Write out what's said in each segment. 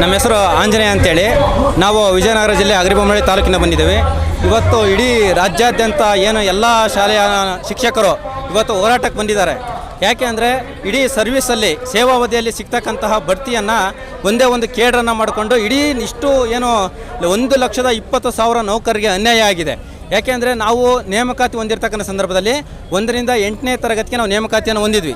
ನಮ್ಮ ಹೆಸರು ಆಂಜನೇಯ ಅಂತೇಳಿ. ನಾವು ವಿಜಯನಗರ ಜಿಲ್ಲೆ ಅಗ್ರಿಬೊಮ್ಮಳಿ ತಾಲೂಕಿನ ಬಂದಿದ್ದೇವೆ. ಇವತ್ತು ಇಡೀ ರಾಜ್ಯಾದ್ಯಂತ ಏನು ಎಲ್ಲ ಶಾಲೆಯ ಶಿಕ್ಷಕರು ಇವತ್ತು ಹೋರಾಟಕ್ಕೆ ಬಂದಿದ್ದಾರೆ. ಯಾಕೆ ಅಂದರೆ ಇಡೀ ಸರ್ವಿಸಲ್ಲಿ ಸೇವಾವಧಿಯಲ್ಲಿ ಸಿಗ್ತಕ್ಕಂತಹ ಬಡ್ತಿಯನ್ನು ಒಂದೇ ಒಂದು ಕೇಡ್ರನ್ನು ಮಾಡಿಕೊಂಡು ಇಡೀ ಇಷ್ಟು ಏನು ಒಂದು ಲಕ್ಷದ ಇಪ್ಪತ್ತು ಸಾವಿರ ನೌಕರರಿಗೆ ಅನ್ಯಾಯ ಆಗಿದೆ. ಯಾಕೆಂದರೆ ನಾವು ನೇಮಕಾತಿ ಹೊಂದಿರತಕ್ಕಂಥ ಸಂದರ್ಭದಲ್ಲಿ ಒಂದರಿಂದ ಎಂಟನೇ ತರಗತಿಗೆ ನಾವು ನೇಮಕಾತಿಯನ್ನು ಹೊಂದಿದ್ವಿ.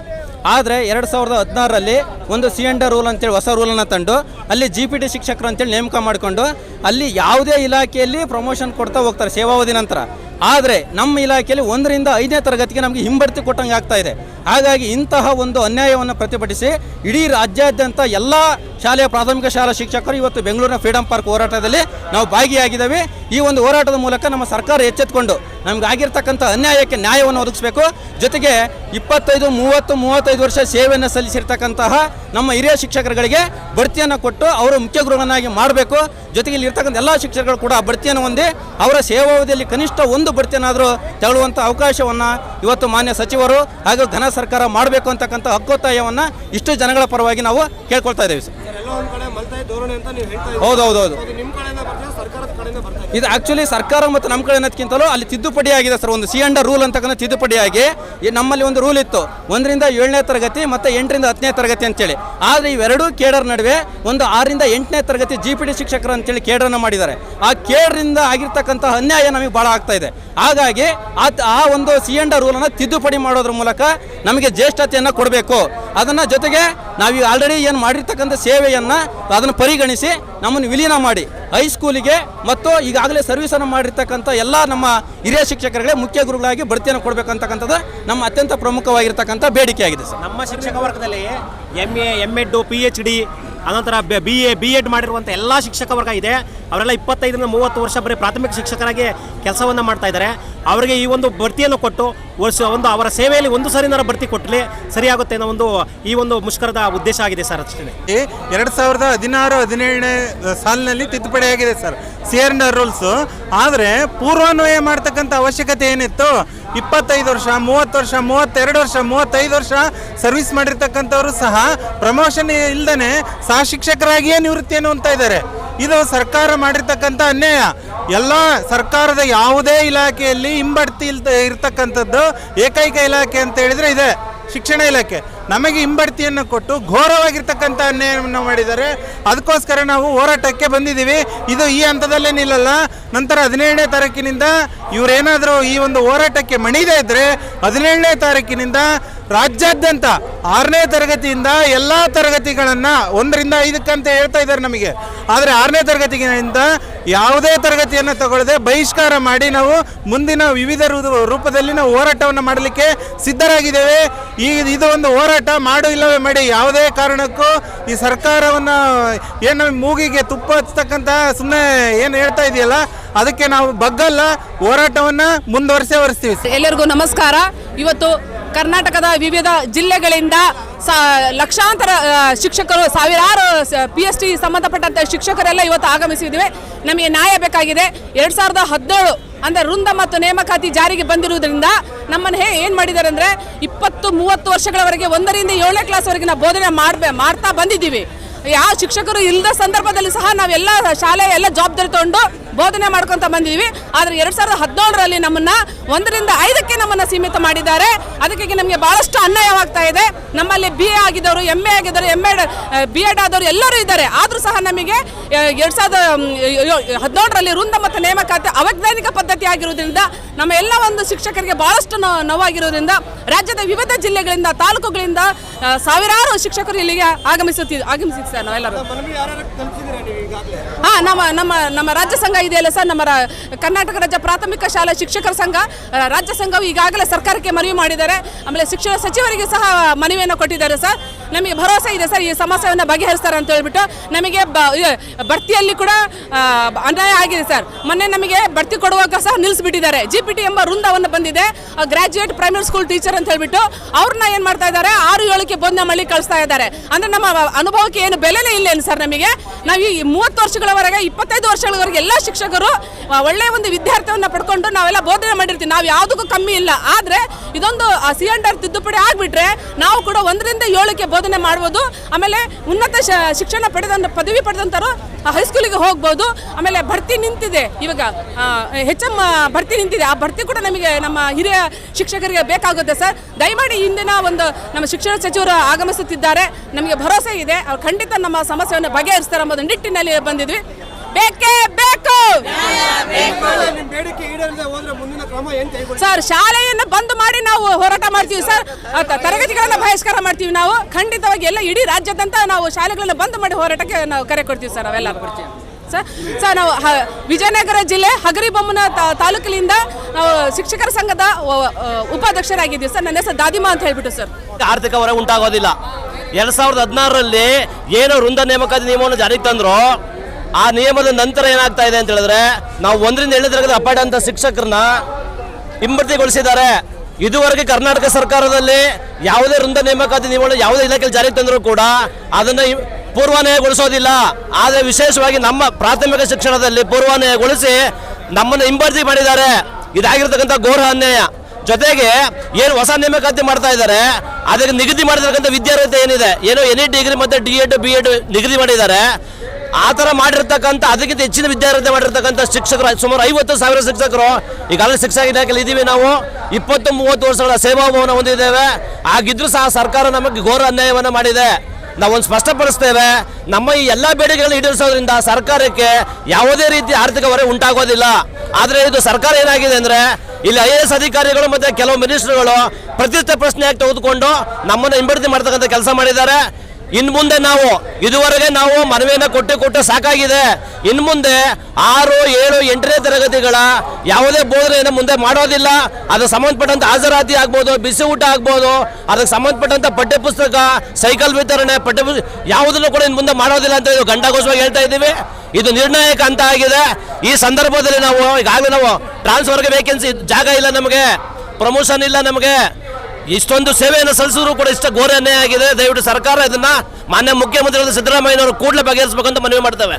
ಆದರೆ ಎರಡು ಸಾವಿರದ ಹದಿನಾರರಲ್ಲಿ ಒಂದು ಸಿ ಎಂಡ ರೂಲ್ ಅಂತೇಳಿ, ಹೊಸ ರೂಲನ್ನು ತಂದು, ಅಲ್ಲಿ ಜಿ ಪಿ ಟಿ ಶಿಕ್ಷಕರು ಅಂತೇಳಿ ನೇಮಕ ಮಾಡಿಕೊಂಡು, ಅಲ್ಲಿ ಯಾವುದೇ ಇಲಾಖೆಯಲ್ಲಿ ಪ್ರಮೋಷನ್ ಕೊಡ್ತಾ ಹೋಗ್ತಾರೆ ಸೇವಾವಧಿ ನಂತರ. ಆದರೆ ನಮ್ಮ ಇಲಾಖೆಯಲ್ಲಿ ಒಂದರಿಂದ ಐದನೇ ತರಗತಿಗೆ ನಮಗೆ ಹಿಂಬಡ್ತಿ ಕೊಟ್ಟಂಗೆ ಆಗ್ತಾ ಇದೆ. ಹಾಗಾಗಿ ಇಂತಹ ಒಂದು ಅನ್ಯಾಯವನ್ನು ಪ್ರತಿಭಟಿಸಿ, ಇಡೀ ರಾಜ್ಯಾದ್ಯಂತ ಎಲ್ಲ ಶಾಲೆಯ ಪ್ರಾಥಮಿಕ ಶಾಲಾ ಶಿಕ್ಷಕರು ಇವತ್ತು ಬೆಂಗಳೂರಿನ ಫ್ರೀಡಂ ಪಾರ್ಕ್ ಹೋರಾಟದಲ್ಲಿ ನಾವು ಭಾಗಿಯಾಗಿದ್ದೇವೆ. ಈ ಒಂದು ಹೋರಾಟದ ಮೂಲಕ ನಮ್ಮ ಸರ್ಕಾರ ಎಚ್ಚೆತ್ತುಕೊಂಡು ನಮ್ಗೆ ಆಗಿರ್ತಕ್ಕಂಥ ಅನ್ಯಾಯಕ್ಕೆ ನ್ಯಾಯವನ್ನು ಒದಗಿಸಬೇಕು. ಜೊತೆಗೆ ಇಪ್ಪತ್ತೈದು ಮೂವತ್ತು ಮೂವತ್ತೈದು ವರ್ಷ ಸೇವೆಯನ್ನು ಸಲ್ಲಿಸಿರ್ತಕ್ಕಂತಹ ನಮ್ಮ ಹಿರಿಯ ಶಿಕ್ಷಕರುಗಳಿಗೆ ಬಡ್ತಿಯನ್ನು ಕೊಟ್ಟು ಅವರು ಮುಖ್ಯ ಗುರುಗಳನ್ನಾಗಿ ಮಾಡಬೇಕು. ಜೊತೆಗೆ ಇಲ್ಲಿ ಇರ್ತಕ್ಕಂಥ ಎಲ್ಲ ಶಿಕ್ಷಕರು ಕೂಡ ಬಡ್ತಿಯನ್ನು ಹೊಂದಿ ಅವರ ಸೇವಾವಧಿಯಲ್ಲಿ ಕನಿಷ್ಠ ಒಂದು ಬಡ್ತಿಯನ್ನಾದರೂ ತೆರಳುವಂಥ ಅವಕಾಶವನ್ನು ಇವತ್ತು ಮಾನ್ಯ ಸಚಿವರು ಹಾಗೂ ಘನ ಸರ್ಕಾರ ಮಾಡಬೇಕು ಅಂತಕ್ಕಂಥ ಹಕ್ಕೊತ್ತಾಯವನ್ನು ಇಷ್ಟು ಜನಗಳ ಪರವಾಗಿ ನಾವು ಕೇಳ್ಕೊಳ್ತಾ ಇದ್ದೇವೆ ಸರ್. ಹೌದೌದು ಹೌದು ಕಡೆ ಇದು. ಆಕ್ಚುಲಿ ಸರ್ಕಾರ ಮತ್ತು ನಮ್ಮ ಕಡೆ ಅನ್ನೋದಕ್ಕಿಂತಲೂ ಅಲ್ಲಿ ತಿದ್ದುಪಡಿ ಆಗಿದೆ ಸರ್. ಒಂದು ಸಿ ಅಂಡ ರೂಲ್ ಅಂತಕ್ಕಂಥ ತಿದ್ದುಪಡಿ ಆಗಿ ನಮ್ಮಲ್ಲಿ ಒಂದು ರೂಲ್ ಇತ್ತು. ಒಂದರಿಂದ ಏಳನೇ ತರಗತಿ ಮತ್ತು ಎಂಟರಿಂದ ಹತ್ತನೇ ತರಗತಿ ಅಂತೇಳಿ. ಆದರೆ ಇವೆರಡೂ ಕೇಡರ್ ನಡುವೆ ಒಂದು ಆರರಿಂದ ಎಂಟನೇ ತರಗತಿ ಜಿ ಪಿ ಡಿ ಶಿಕ್ಷಕರು ಅಂತೇಳಿ ಕೇಡರನ್ನು ಮಾಡಿದ್ದಾರೆ. ಆ ಕೇಡರಿಂದ ಆಗಿರ್ತಕ್ಕಂಥ ಅನ್ಯಾಯ ನಮಗೆ ಭಾಳ ಆಗ್ತಾ ಇದೆ. ಹಾಗಾಗಿ ಆ ಆ ಒಂದು ಸಿ ಅಂಡ ರೂಲನ್ನು ತಿದ್ದುಪಡಿ ಮಾಡೋದ್ರ ಮೂಲಕ ನಮಗೆ ಜ್ಯೇಷ್ಠತೆಯನ್ನು ಕೊಡಬೇಕು. ಅದನ್ನು ಜೊತೆಗೆ ನಾವು ಆಲ್ರೆಡಿ ಏನು ಮಾಡಿರ್ತಕ್ಕಂಥ ಸೇವೆಯನ್ನು ಅದನ್ನು ಪರಿಗಣಿಸಿ ನಮ್ಮನ್ನು ವಿಲೀನ ಮಾಡಿ ಹೈಸ್ಕೂಲಿಗೆ ಮತ್ತು ಈಗಾಗಲೇ ಸರ್ವಿಸನ್ನು ಮಾಡಿರ್ತಕ್ಕಂಥ ಎಲ್ಲ ನಮ್ಮ ಹಿರಿಯ ಶಿಕ್ಷಕರಿಗೆ ಮುಖ್ಯ ಗುರುಗಳಾಗಿ ಬಡ್ತಿಯನ್ನು ಕೊಡಬೇಕಂತಕ್ಕಂಥದ್ದು ನಮ್ಮ ಅತ್ಯಂತ ಪ್ರಮುಖವಾಗಿರ್ತಕ್ಕಂಥ ಬೇಡಿಕೆ ಆಗಿದೆ ಸರ್. ನಮ್ಮ ಶಿಕ್ಷಕ ವರ್ಗದಲ್ಲಿ M A M Ed P H D ಅನಂತರ ಬಿ ಎ ಬಿ ಎಡ್ ಮಾಡಿರುವಂಥ ಎಲ್ಲ ಶಿಕ್ಷಕ ವರ್ಗ ಇದೆ. ಅವರೆಲ್ಲ ಇಪ್ಪತ್ತೈದರಿಂದ ಮೂವತ್ತು ವರ್ಷ ಬರೀ ಪ್ರಾಥಮಿಕ ಶಿಕ್ಷಕರಾಗಿ ಕೆಲಸವನ್ನು ಮಾಡ್ತಾ ಇದ್ದಾರೆ. ಅವರಿಗೆ ಈ ಒಂದು ಬಡ್ತಿಯನ್ನು ಕೊಟ್ಟು ವರ್ಷ ಒಂದು ಅವರ ಸೇವೆಯಲ್ಲಿ ಒಂದು ಸರಿನಾರ ಬಡ್ತಿ ಕೊಟ್ಟರೆ ಸರಿಯಾಗುತ್ತೆ ಅನ್ನೋ ಒಂದು ಈ ಒಂದು ಮುಷ್ಕರದ ಉದ್ದೇಶ ಆಗಿದೆ ಸರ್ ಅಷ್ಟೇ ಎರಡು ಸಾವಿರದ ಹದಿನಾರು, ಹದಿನೇಳನೇ ಸಾಲಿನಲ್ಲಿ ತಿದ್ದುಪಡಿ ಆಗಿದೆ ಸರ್. ಸಿ ಆರ್ ರೂಲ್ಸು ಆದರೆ ಪೂರ್ವಾನ್ವಯ ಮಾಡ್ತಕ್ಕಂಥ ಅವಶ್ಯಕತೆ ಏನಿತ್ತು? ಇಪ್ಪತ್ತೈದು ವರ್ಷ, ಮೂವತ್ತು ವರ್ಷ, ಮೂವತ್ತೆರಡು ವರ್ಷ, ಮೂವತ್ತೈದು ವರ್ಷ ಸರ್ವಿಸ್ ಮಾಡಿರ್ತಕ್ಕಂಥವರು ಸಹ ಪ್ರಮೋಷನ್ ಇಲ್ಲದೇ ಸಹ ಶಿಕ್ಷಕರಾಗಿಯೇ ನಿವೃತ್ತಿಯನ್ನು ಅಂತ ಇದ್ದಾರೆ ಇದು ಸರ್ಕಾರ ಮಾಡಿರ್ತಕ್ಕಂಥ ಅನ್ಯಾಯ. ಎಲ್ಲ ಸರ್ಕಾರದ ಯಾವುದೇ ಇಲಾಖೆಯಲ್ಲಿ ಹಿಂಬಡ್ತಿ ಇಲ್ದ ಇರ್ತಕ್ಕಂಥದ್ದು ಏಕೈಕ ಇಲಾಖೆ ಅಂತ ಹೇಳಿದರೆ ಇದೆ, ಶಿಕ್ಷಣ ಇಲಾಖೆ. ನಮಗೆ ಹಿಂಬಡ್ತಿಯನ್ನು ಕೊಟ್ಟು ಘೋರವಾಗಿರ್ತಕ್ಕಂಥ ಅನ್ಯಾಯವನ್ನು ಮಾಡಿದ್ದಾರೆ. ಅದಕ್ಕೋಸ್ಕರ ನಾವು ಹೋರಾಟಕ್ಕೆ ಬಂದಿದ್ದೀವಿ. ಇದು ಈ ಹಂತದಲ್ಲೇ ನಿಲ್ಲಲ್ಲ. ನಂತರ ಹದಿನೇಳನೇ ತಾರೀಕಿನಿಂದ ಇವರೇನಾದರೂ ಈ ಒಂದು ಹೋರಾಟಕ್ಕೆ ಮಣಿದೇ ಇದ್ದರೆ ಹದಿನೇಳನೇ ತಾರೀಕಿನಿಂದ ರಾಜ್ಯಾದ್ಯಂತ ಆರನೇ ತರಗತಿಯಿಂದ ಎಲ್ಲ ತರಗತಿಗಳನ್ನು ಒಂದರಿಂದ ಐದಕ್ಕಂತ ಹೇಳ್ತಾ ಇದ್ದಾರೆ ನಮಗೆ. ಆದರೆ ಆರನೇ ತರಗತಿಗಿಂತ ಯಾವುದೇ ತರಗತಿಯನ್ನು ತಗೊಳ್ಳದೆ ಬಹಿಷ್ಕಾರ ಮಾಡಿ ನಾವು ಮುಂದಿನ ವಿವಿಧ ರೂಪದಲ್ಲಿ ನಾವು ಹೋರಾಟವನ್ನು ಮಾಡಲಿಕ್ಕೆ ಸಿದ್ಧರಾಗಿದ್ದೇವೆ. ಈ, ಇದು ಒಂದು ಹೋರಾಟ ಮಾಡು ಇಲ್ಲವೇ ಮಾಡಿ ಯಾವುದೇ ಕಾರಣಕ್ಕೂ ಈ ಸರ್ಕಾರವನ್ನು ಏನು ಮೂಗಿಗೆ ತುಪ್ಪ ಹಚ್ಚತಕ್ಕಂಥ ಸುಮ್ಮನೆ ಏನು ಹೇಳ್ತಾ ಇದೆಯಲ್ಲ, ಅದಕ್ಕೆ ನಾವು ಬಗ್ಗಲ್ಲ, ಹೋರಾಟವನ್ನು ಮುಂದುವರಿಸೇ ವರಿಸ್ತೀವಿ ಎಲ್ಲರಿಗೂ ನಮಸ್ಕಾರ. ಇವತ್ತು ಕರ್ನಾಟಕದ ವಿವಿಧ ಜಿಲ್ಲೆಗಳಿಂದ ಸಾ, ಲಕ್ಷಾಂತರ ಶಿಕ್ಷಕರು, ಸಾವಿರಾರು ಪಿ ಎಸ್ ಟಿ ಸಂಬಂಧಪಟ್ಟಂತ ಶಿಕ್ಷಕರೆಲ್ಲ ಇವತ್ತು ಆಗಮಿಸಿದ್ದೇವೆ ನಮಗೆ ನ್ಯಾಯ ಬೇಕಾಗಿದೆ. ಎರಡು ಸಾವಿರದ ಹದಿನೇಳು ಅಂದರೆ ವೃಂದ ಮತ್ತು ನೇಮಕಾತಿ ಜಾರಿಗೆ ಬಂದಿರುವುದರಿಂದ ನಮ್ಮನ್ನು ಹೇ, ಏನು ಮಾಡಿದ್ದಾರೆ ಅಂದರೆ ಇಪ್ಪತ್ತು, ಮೂವತ್ತು ವರ್ಷಗಳವರೆಗೆ ಒಂದರಿಂದ ಏಳನೇ ಕ್ಲಾಸ್ವರೆಗೆ ನಾವು ಬೋಧನೆ ಮಾಡಬೇ, ಮಾಡ್ತಾ ಬಂದಿದ್ದೀವಿ. ಯಾವ ಶಿಕ್ಷಕರು ಇಲ್ಲದ ಸಂದರ್ಭದಲ್ಲಿ ಸಹ ನಾವೆಲ್ಲ ಶಾಲೆ, ಎಲ್ಲ ಜವಾಬ್ದಾರಿ ತಗೊಂಡು ಬೋಧನೆ ಮಾಡ್ಕೊತ ಬಂದಿದ್ದೀವಿ. ಆದರೆ ಎರಡು ಸಾವಿರದ ಹದಿನೇಳರಲ್ಲಿ ನಮ್ಮನ್ನ ಒಂದರಿಂದ ಐದಕ್ಕೆ ನಮ್ಮನ್ನು ಸೀಮಿತ ಮಾಡಿದ್ದಾರೆ. ಅದಕ್ಕೆ ನಮಗೆ ಬಹಳಷ್ಟು ಅನ್ಯಾಯವಾಗ್ತಾ ಇದೆ. ನಮ್ಮಲ್ಲಿ ಬಿ ಎ ಆಗಿದ್ದವರು ಎಂ ಎ ಆಗಿದ್ದವರು ಎಂ ಎಡ್ ಬಿ ಎಡ್ ಆದವರು ಎಲ್ಲರೂ ಇದ್ದಾರೆ. ಆದರೂ ಸಹ ನಮಗೆ ಎರಡು ಸಾವಿರದ ಹದಿನೇಳರಲ್ಲಿ ವೃಂದ ಮತ್ತು ನೇಮಕಾತಿ ಅವೈಜ್ಞಾನಿಕ ಪದ್ಧತಿ ಆಗಿರುವುದರಿಂದ ನಮ್ಮ ಎಲ್ಲ ಒಂದು ಶಿಕ್ಷಕರಿಗೆ ಬಹಳಷ್ಟು ನೋ- ನೋವಾಗಿರುವುದರಿಂದ ರಾಜ್ಯದ ವಿವಿಧ ಜಿಲ್ಲೆಗಳಿಂದ ತಾಲೂಕುಗಳಿಂದ ಸಾವಿರಾರು ಶಿಕ್ಷಕರು ಇಲ್ಲಿಗೆ ಆಗಮಿಸುತ್ತಿ ಆಗಮಿಸಿದ್ದಾರೆ ಸರ್ ನಾವೆಲ್ಲರೂ ಹಾಂ ನಮ್ಮ ನಮ್ಮ ನಮ್ಮ ರಾಜ್ಯ ಸಂಘ ಇದೆಯಲ್ಲ ಸರ್ ನಮ್ಮ ಕರ್ನಾಟಕ ರಾಜ್ಯ ಪ್ರಾಥಮಿಕ ಶಾಲಾ ಶಿಕ್ಷಕರ ಸಂಘ ರಾಜ್ಯ ಸಂಘವು ಈಗಾಗಲೇ ಸರ್ಕಾರಕ್ಕೆ ಮನವಿ ಮಾಡಿದ್ದಾರೆ. ಆಮೇಲೆ ಶಿಕ್ಷಣ ಸಚಿವರಿಗೆ ಸಹ ಮನವಿಯನ್ನು ಕೊಟ್ಟಿದ್ದಾರೆ ಸರ್. ನಮಗೆ ಭರವಸೆ ಇದೆ ಸರ್ ಈ ಸಮಸ್ಯೆಯನ್ನು ಬಗೆಹರಿಸ್ತಾರೆ ಅಂತ ಹೇಳ್ಬಿಟ್ಟು ನಮಗೆ ಬಡ್ತಿಯಲ್ಲಿ ಕೂಡ ಅನ್ಯಾಯ ಆಗಿದೆ ಸರ್. ಮೊನ್ನೆ ನಮಗೆ ಬಡ್ತಿ ಕೊಡುವಾಗ ಸಹ ನಿಲ್ಲಿಸ್ಬಿಟ್ಟಿದ್ದಾರೆ ಜಿ ಪಿ ಟಿ ಎಂಬ ವೃಂದವನ್ನು ಬಂದಿದೆ. ಗ್ರಾಜ್ಯುಯೇಟ್ ಪ್ರೈಮರಿ ಸ್ಕೂಲ್ ಟೀಚರ್ ಅಂತ ಹೇಳ್ಬಿಟ್ಟು ಅವ್ರನ್ನ ಏನು ಮಾಡ್ತಾ ಇದ್ದಾರೆ? ಆರು ಏಳಕ್ಕೆ ಬೋಧನೆ ಮಾಡಿ ಕಳಿಸ್ತಾ ಇದ್ದಾರೆ. ಅಂದರೆ ನಮ್ಮ ಅನುಭವಕ್ಕೆ ಏನು ಬೆಲೆನೇ ಇಲ್ಲೇನು ಸರ್ ನಮಗೆ? ನಾವು ಈ ಮೂವತ್ತು ವರ್ಷಗಳವರೆಗೆ, ಇಪ್ಪತ್ತೈದು ವರ್ಷಗಳವರೆಗೆ ಎಲ್ಲ ಶಿಕ್ಷಕರು ಒಳ್ಳೆಯ ಒಂದು ವಿದ್ಯಾರ್ಥಿಯನ್ನು ಪಡ್ಕೊಂಡು ನಾವೆಲ್ಲ ಬೋಧನೆ ಮಾಡಿರ್ತೀವಿ. ನಾವು ಯಾವುದಕ್ಕೂ ಕಮ್ಮಿ ಇಲ್ಲ. ಆದರೆ ಇದೊಂದು ಸಿ ಅಂಡರ್ ತಿದ್ದುಪಡಿ ಆಗಿಬಿಟ್ರೆ ನಾವು ಕೂಡ ಒಂದರಿಂದ ಏಳಕ್ಕೆ ಬೋಧನೆ ಮಾಡ್ಬೋದು. ಆಮೇಲೆ ಉನ್ನತ ಶಿಕ್ಷಣ ಪಡೆದಂಥ ಪದವಿ ಪಡೆದಂಥವ್ರು ಹೈಸ್ಕೂಲಿಗೆ ಹೋಗ್ಬೋದು. ಆಮೇಲೆ ಭರ್ತಿ ನಿಂತಿದೆ ಇವಾಗ ಹೆಚ್ ಎಂ ಭರ್ತಿ ನಿಂತಿದೆ. ಆ ಭರ್ತಿ ಕೂಡ ನಮಗೆ ನಮ್ಮ ಹಿರಿಯ ಶಿಕ್ಷಕರಿಗೆ ಬೇಕಾಗುತ್ತೆ ಸರ್. ದಯಮಾಡಿ ಇಂದಿನ ಒಂದು ನಮ್ಮ ಶಿಕ್ಷಣ ಸಚಿವರು ಆಗಮಿಸುತ್ತಿದ್ದಾರೆ. ನಮಗೆ ಭರವಸೆ ಇದೆ. ಅವ್ರು ಖಂಡಿತ ನಮ್ಮ ಸಮಸ್ಯೆಯನ್ನು ಬಗೆಹರಿಸ್ತಾರೆ ಅನ್ನೋದು ನಿಟ್ಟಿನಲ್ಲಿ ಬಂದಿದ್ವಿ. ಬೇಕೇ ಬೇಕು. ನಿಮ್ಮ ಬೇಡಿಕೆ ಈಡೇರದೆ ಹೋದ್ರೆ ಮುಂದಿನ ಕ್ರಮ ಏನ್ ಸರ್ ಶಾಲೆಯನ್ನು ಬಂದ್ ಮಾಡಿ ನಾವು ಹೋರಾಟ ಮಾಡ್ತೀವಿ ಸರ್. ತರಗತಿಗಳನ್ನು ಬಹಿಷ್ಕಾರ ಮಾಡ್ತೀವಿ ನಾವು. ಖಂಡಿತವಾಗಿ ಎಲ್ಲ ಇಡೀ ರಾಜ್ಯದಂತ ನಾವು ಶಾಲೆಗಳನ್ನ ಬಂದ್ ಮಾಡಿ ಹೋರಾಟಕ್ಕೆ ನಾವು ಕರೆ ಕೊಡ್ತೀವಿ ಸರ್ ಅವೆಲ್ಲ ಸರ್ ಸರ್ ನಾವು ಹ- ವಿಜಯನಗರ ಜಿಲ್ಲೆ ಹಗರಿಬೊಮ್ಮನ ತಾ- ತಾಲೂಕಿನಿಂದ ನಾವು ಶಿಕ್ಷಕರ ಸಂಘದ ಉಪಾಧ್ಯಕ್ಷರಾಗಿದ್ದೀವಿ ಸರ್. ನನ್ನ ಹೆಸರು ದಾದಿಮಾ ಅಂತ ಹೇಳ್ಬಿಟ್ಟು ಸರ್. ಆರ್ಥಿಕ ಹೊರೆ ಉಂಟಾಗೋದಿಲ್ಲ. ಎರಡ್ ಸಾವಿರದ ಹದಿನಾರರಲ್ಲಿ ಏನೋ ವೃಂದ ನೇಮಕಾತಿ ನಿಯಮವನ್ನು ಜಾರಿಗೆ ತಂದ್ರು ಆ ನಿಯಮದ ನಂತರ ಏನಾಗ್ತಾ ಇದೆ ಅಂತ ಹೇಳಿದ್ರೆ, ನಾವು ಒಂದರಿಂದ ಹೇಳಿದ್ರೆ ಅಂತ ಶಿಕ್ಷಕರನ್ನ ಹಿಂಬಡ್ತಿಗೊಳಿಸಿದ್ದಾರೆ. ಇದುವರೆಗೆ ಕರ್ನಾಟಕ ಸರ್ಕಾರದಲ್ಲಿ ಯಾವುದೇ ವೃಂದ ನೇಮಕಾತಿ ನಿಯಮಗಳು, ಯಾವುದೇ ಇಲಾಖೆಯಲ್ಲಿ ಜಾರಿಗೆ ತಂದರೂ ಕೂಡ ಅದನ್ನ ಪೂರ್ವಾನಯಗೊಳಿಸೋದಿಲ್ಲ ಆದರೆ ವಿಶೇಷವಾಗಿ ನಮ್ಮ ಪ್ರಾಥಮಿಕ ಶಿಕ್ಷಣದಲ್ಲಿ ಪೂರ್ವಾನ್ವಯಗೊಳಿಸಿ ನಮ್ಮನ್ನು ಹಿಂಬಡ್ತಿ ಮಾಡಿದ್ದಾರೆ. ಇದಾಗಿರ್ತಕ್ಕಂಥ ಘೋರ ಅನ್ಯಾಯ. ಜೊತೆಗೆ ಏನು ಹೊಸ ನೇಮಕಾತಿ ಮಾಡ್ತಾ ಇದ್ದಾರೆ, ಅದಕ್ಕೆ ನಿಗದಿ ಮಾಡಿರ್ತಕ್ಕಂಥ ವಿದ್ಯಾರ್ಹತೆ ಏನಿದೆ, ಏನೋ ಎನಿ ಡಿಗ್ರಿ ಮತ್ತೆ ಡಿ ಎಡ್ ಬಿ ಎಡ್ ನಿಗದಿ ಮಾಡಿದ್ದಾರೆ. ಆ ಥರ ಮಾಡಿರ್ತಕ್ಕಂಥ, ಅದಕ್ಕಿಂತ ಹೆಚ್ಚಿನ ವಿದ್ಯಾರ್ಥಿ ಮಾಡಿರ್ತಕ್ಕಂಥ ಶಿಕ್ಷಕರು, ಸುಮಾರು ಐವತ್ತು ಸಾವಿರ ಶಿಕ್ಷಕರು ಈಗಾಗಲೇ ಶಿಕ್ಷಕ ಇಲಾಖೆಯಲ್ಲಿ ಇದ್ದೀವಿ ನಾವು ಇಪ್ಪತ್ತು, ಮೂವತ್ತು ವರ್ಷಗಳ ಸೇವಾಭಾವನ ಹೊಂದಿದ್ದೇವೆ. ಆಗಿದ್ರೂ ಸಹ ಸರ್ಕಾರ ನಮಗೆ ಘೋರ ಅನ್ಯಾಯವನ್ನು ಮಾಡಿದೆ. ನಾವೊಂದು ಸ್ಪಷ್ಟಪಡಿಸ್ತೇವೆ, ನಮ್ಮ ಈ ಎಲ್ಲ ಬೇಡಿಕೆಗಳನ್ನು ಈಡೇರಿಸೋದ್ರಿಂದ ಸರ್ಕಾರಕ್ಕೆ ಯಾವುದೇ ರೀತಿ ಆರ್ಥಿಕ ಹೊರೆ ಉಂಟಾಗೋದಿಲ್ಲ. ಆದರೆ ಇದು ಸರ್ಕಾರ ಏನಾಗಿದೆ ಅಂದ್ರೆ, ಇಲ್ಲಿ ಐ ಎ ಎಸ್ ಅಧಿಕಾರಿಗಳು ಮತ್ತೆ ಕೆಲವು ಮಿನಿಸ್ಟರ್ಗಳು ಪ್ರತಿಷ್ಠೆ ಪ್ರಶ್ನೆಯಾಗಿ ತೆಗೆದುಕೊಂಡು ನಮ್ಮನ್ನು ಹಿಂಬಡ್ತಿ ಮಾಡ್ತಕ್ಕಂಥ ಕೆಲಸ ಮಾಡಿದ್ದಾರೆ. ಇನ್ನು ಮುಂದೆ ನಾವು, ಇದುವರೆಗೆ ನಾವು ಮನವಿಯನ್ನು ಕೊಟ್ಟು ಕೊಟ್ಟು ಸಾಕಾಗಿದೆ. ಇನ್ನು ಮುಂದೆ ಆರು, ಏಳು, ಎಂಟನೇ ತರಗತಿಗಳ ಯಾವುದೇ ಬೋಧನೆಯನ್ನು ಮುಂದೆ ಮಾಡೋದಿಲ್ಲ. ಅದಕ್ಕೆ ಸಂಬಂಧಪಟ್ಟಂತ ಹಾಜರಾತಿ ಆಗ್ಬೋದು, ಬಿಸಿ ಊಟ ಆಗ್ಬೋದು, ಅದಕ್ಕೆ ಸಂಬಂಧಪಟ್ಟಂತ ಪಠ್ಯಪುಸ್ತಕ, ಸೈಕಲ್ ವಿತರಣೆ ಪಠ್ಯ ಯಾವುದನ್ನು ಕೂಡ ಇನ್ನು ಮುಂದೆ ಮಾಡೋದಿಲ್ಲ ಅಂತ ಇದು ಹೇಳ್ತಾ ಇದ್ದೀವಿ. ಇದು ನಿರ್ಣಾಯಕ ಅಂತ ಆಗಿದೆ. ಈ ಸಂದರ್ಭದಲ್ಲಿ ನಾವು ಈಗಾಗಲೇ ನಾವು ಟ್ರಾನ್ಸ್ಫರ್ಗೆ ವೇಕೆನ್ಸಿ ಜಾಗ ಇಲ್ಲ ನಮಗೆ ಪ್ರಮೋಷನ್ ಇಲ್ಲ ನಮಗೆ. ಇಷ್ಟೊಂದು ಸೇವೆಯನ್ನು ಸಲ್ಲಿಸಿದ್ರು ಕೂಡ ಇಷ್ಟ ಘೋರ ಅನ್ಯಾಯ ಆಗಿದೆ. ದಯವಿಟ್ಟು ಸರ್ಕಾರ ಇದನ್ನ ಮಾನ್ಯ ಮುಖ್ಯಮಂತ್ರಿಗಳು ಸಿದ್ದರಾಮಯ್ಯನವರು ಕೂಡಲೇ ಬಗೆಹರಿಸಬೇಕಂತ ಮನವಿ ಮಾಡ್ತೇವೆ.